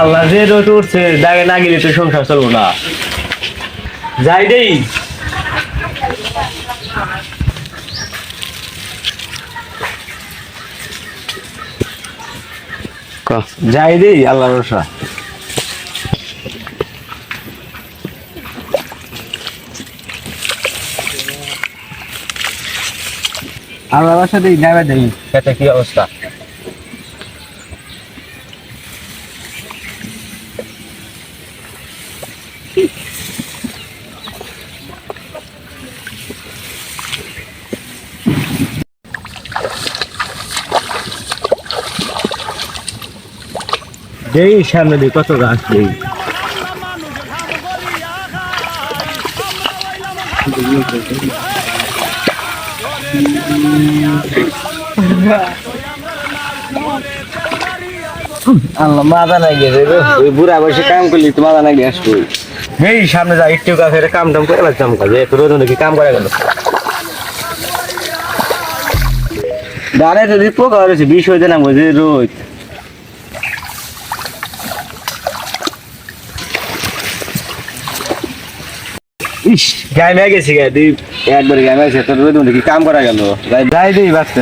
আল্লাহ যে রোদ উঠছে, দাগে না গেলে তো সংসার চলবো না। যাই দেই। যাই দেই আল্লাহ রসা আল্লাহ রসা দেই যাবে দেই। কি অবস্থা? দেই সামনে দিই কত গাছ দেই আল্লাহ মাথা নাই গেছে রে ওই বুড়া বসে কাম করলি তো মাথা নাই গ্যাস কই এই সামনে যা একটু কাছে কাম টাম করে লাগতাম কাজে একটু রোদ দেখি কাম করা গেল। দাঁড়ে যদি পোকা হয়েছে বিষ হইতে না বুঝে রোদ। ইস গায়ে মেয়ে গেছি গায়ে দিই একবার গায়ে মেয়েছে তোর রোদ দেখি কাম করা গেল? যাই যাই দিই বাঁচতে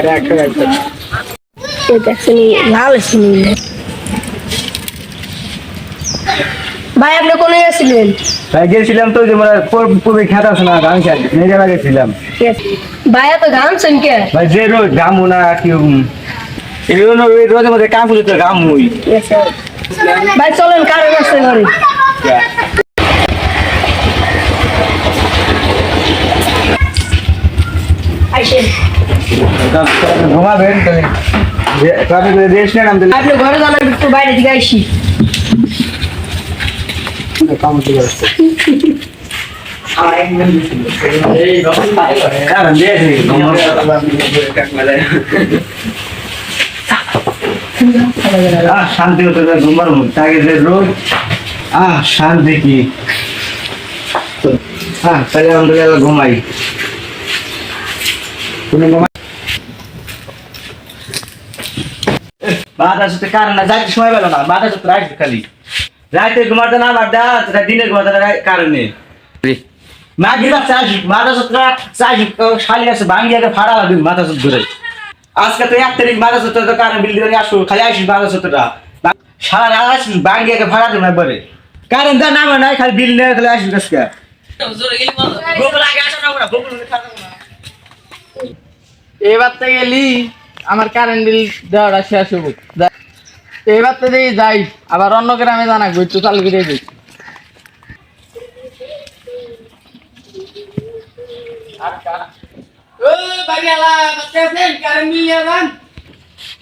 একটা দেখছেন লাল শুনি ভাই আপনি কোনে গেছিলেন? ভাই গেছিলাম তো যে মানে পূর্বে খেতে আছে না গান খেতে। নিজে গেছিলাম। ভাই এত গান শুনকে ভাই যে রোজ গামু না কি এই রোদের মধ্যে কাম করতে গামুই। ভাই চলেন কারণ আছে ঘরে। ঘুমাবেন তাহলে। আপনি ঘরে আমি একটু বাইরে দিকে কারণ দিয়েছি আহ শান্তি হতে ঘুমার তাকে যে রোজ। আহ শান্তি কি? হ্যাঁ তাহলে ঘুমাই। তুমি ঘুমাই। বাধা সাথে কারণ না? যাইতে সময় পেল না। বাধা সাথে রাখবে খালি। রাতে ঘুমাতে না বাড্ডা সেটা দিনে ঘুমাতে না কারণে। মাগি বাচ্চা আসুক মাথা সত্রা চাষুক শালি আছে ভাঙ্গি আগে ফাড়া লাগবে মাথা সত ধরে। আজকে তো এক তারিখ মাথা সত্র তো কারণ বিল ধরে আসো খালি আসিস মাথা সত্রটা সারা রাত আসিস ভাঙ্গি আগে ফাড়া দেবে একবারে। কারণ যা নামে নাই খালি বিল নিয়ে খালি আসিস আজকে। এবার তো গেলি আমার কারেন্ট বিল দেওয়াটা শেষ হব তো এবার তো দিয়ে যাই আবার অন্য গ্রামে জানা একটু চালু করে দিই।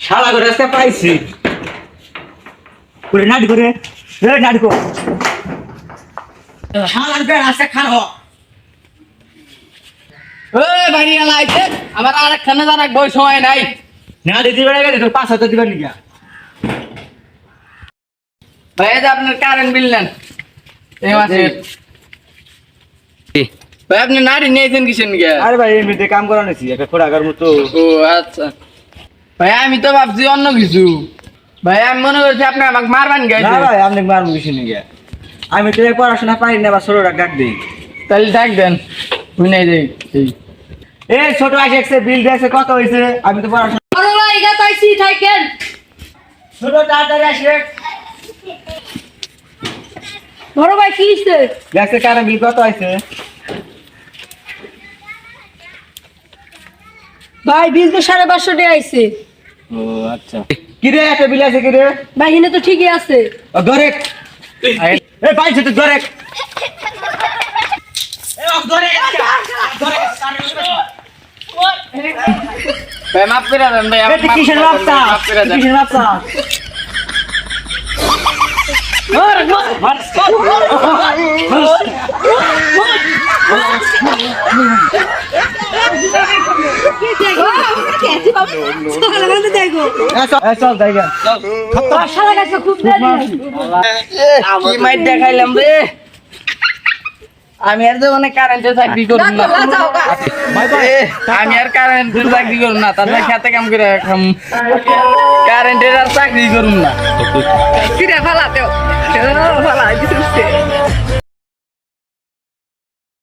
শালা করে আজকে পাইছি। করে নাটি করে রে আজকে বাড়ি গেলা আইছে। আবার জানা বই সময় নাই। না দিদি বেড়ে গেলে তোর পাঁচ হাজার দিবার নিকা ভাই এই যে আপনার কারেন্ট বিল নেন। এই মাসে। ভাই আপনি নারী নিয়েছেন কিসের নিকে আরে ভাই এমনিতে কাম করা নিছি একটা খোরাকার মতো। ও আচ্ছা। ভাই আমি তো ভাবছি অন্য কিছু। ভাই আমি মনে করছি আপনি আমাকে মারবেন না ভাই আপনি মার মুখে নিয়ে আমি তো পড়াশোনা পারি না বা ষোলোটা ডাক দিই। তাহলে থাক দেন। শুনে যাই এই। এ ছোট আসে একসে বিল দিয়েছে কত হয়েছে? আমি তো পড়াশোনা বড় ভাই থাকেন ছোট তাড়াতাড়ি আসে বড় ভাই কি হইছে? গ্যাসের কারণ বিল কত হয়েছে ভাই বিল তো সাড়ে পাঁচশো টাকা আইছে। ও আচ্ছা। কিরে একটা বিল আছে কিরে ভাই হিনে তো ঠিকই আছে। গরেক। এ পাইছে তো গরেক। ভাই মাফ করে দেন ভাই কিসের দেন কিসের বাচ্চা দেখো এ, চল যাই গা। বাসার কাছে খুব দেরি কি মাইট দেখাইলাম রে আমি আর জীবনে কারেন্টে চাকরি করব না। আমি আর কারেন্টের চাকরি করব না তাহলে খেতে কাম করে এখন কারেন্টের আর চাকরি করব না। ফিরে ফালাতেও। ফালা